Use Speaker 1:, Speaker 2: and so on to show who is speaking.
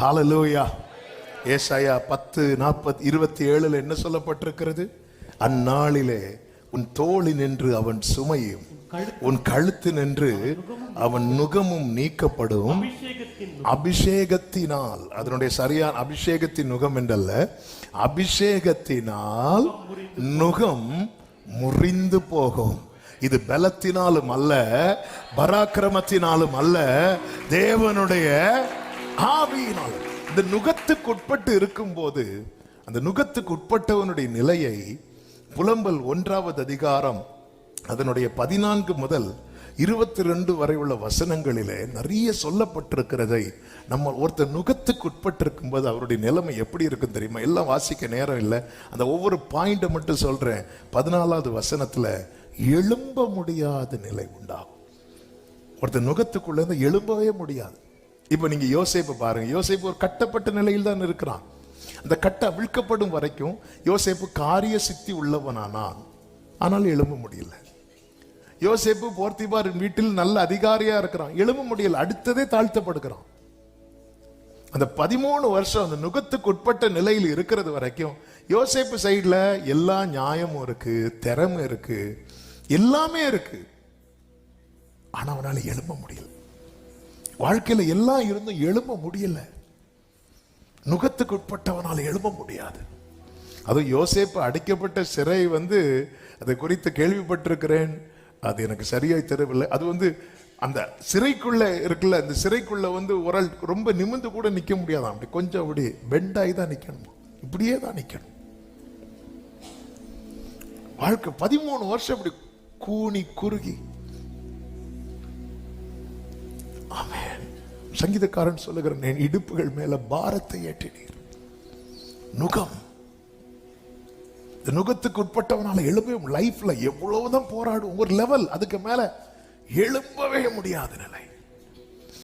Speaker 1: ஹாலலூயா ஏசாயா பத்து நாற்பத் இருபத்தி ஏழுல என்ன சொல்லப்பட்டிருக்கிறது? அந்நாளிலே உன் தோழி நின்று அவன் சுமையும் உன் கழுத்து நின்று அவன் நுகமும் நீக்கப்படும். அபிஷேகத்தினால் அதனுடைய சரியான அபிஷேகத்தின் நுகம் என்றல்ல அபிஷேகத்தினால் நுகம் முறிந்து போகும். இது பலத்தினாலும் அல்ல பராக்கிரமத்தினாலும் அல்ல தேவனுடைய ஆவியினால். இந்த நுகத்துக்கு உட்பட்டு இருக்கும்போது அந்த நுகத்துக்கு உட்பட்டவனுடைய நிலையை புலம்பல் ஒன்றாவது அதிகாரம் அதனுடைய பதினான்கு முதல் இருபத்தி ரெண்டு வரை உள்ள வசனங்களிலே நிறைய சொல்லப்பட்டிருக்கிறதை நம்ம ஒருத்தர் நுகத்துக்கு உட்பட்டிருக்கும் போது அவருடைய நிலைமை எப்படி இருக்கும் தெரியுமா? எல்லாம் வாசிக்க நேரம் இல்லை. அந்த ஒவ்வொரு பாயிண்ட்டை மட்டும் சொல்றேன். பதினாலாவது வசனத்துல எழும்ப முடியாத நிலை உண்டாகும். ஒருத்தர் நுகத்துக்குள்ளே இருந்து எழும்பவே முடியாது. இப்ப நீங்க யோசேப்பு பாருங்க. யோசேப்பு ஒரு கட்டப்பட்ட நிலையில் தான் இருக்கிறான். அந்த கட்டை அவிழ்க்கப்படும் வரைக்கும் யோசேப்பு காரிய சித்தி உள்ளவனானான். ஆனால் எழும்ப முடியல. யோசேப்பு போர்த்திபார் வீட்டில் நல்ல அதிகாரியா இருக்கிறான். எழும்ப முடியல. அடுத்ததே தாழ்த்தப்படுகிறான். அந்த பதிமூணு வருஷம் அந்த நுகத்துக்கு உட்பட்ட நிலையில் இருக்கிறது வரைக்கும் யோசேப்பு சைடுல எல்லா நியாயமும் இருக்கு திறமை இருக்கு எல்லாமே இருக்கு. ஆனா அவனால எழும்ப முடியல. வாழ்க்கையில் எல்லாம் இருந்தும் எழும்ப முடியல. நுகத்துக்கு உட்பட்டவனால் எழும்ப முடியாது. அதுவும் யோசேப்பு அடைக்கப்பட்ட சிறை வந்து அதை குறித்து கேள்விப்பட்டிருக்கிறேன். அது எனக்கு சரியாய் தெரியவில்லை. அது வந்து அந்த சிறைக்குள்ள இருக்குல்ல அந்த சிறைக்குள்ள வந்து ஒரு ரொம்ப நிமிந்து கூட நிற்க முடியாதான். அப்படி கொஞ்சம் அப்படி பெண்டாகி தான் நிற்கணும் இப்படியே தான் நிற்கணும் வாழ்க்கை பதிமூணு வருஷம் இப்படி கூனி குறுகி. ஆமேன். சங்கீதக்காரன் சொல்லுகிறேன் என் இடுப்புகள் மேல பாரத்தை ஏற்றினீர். நுகம். இந்த நுகத்துக்கு உட்பட்டவனால எழும்பவே லைஃப்ல எவ்வளவுதான் போராடும் ஒரு லெவல் அதுக்கு மேல எழும்பவே முடியாத நிலை.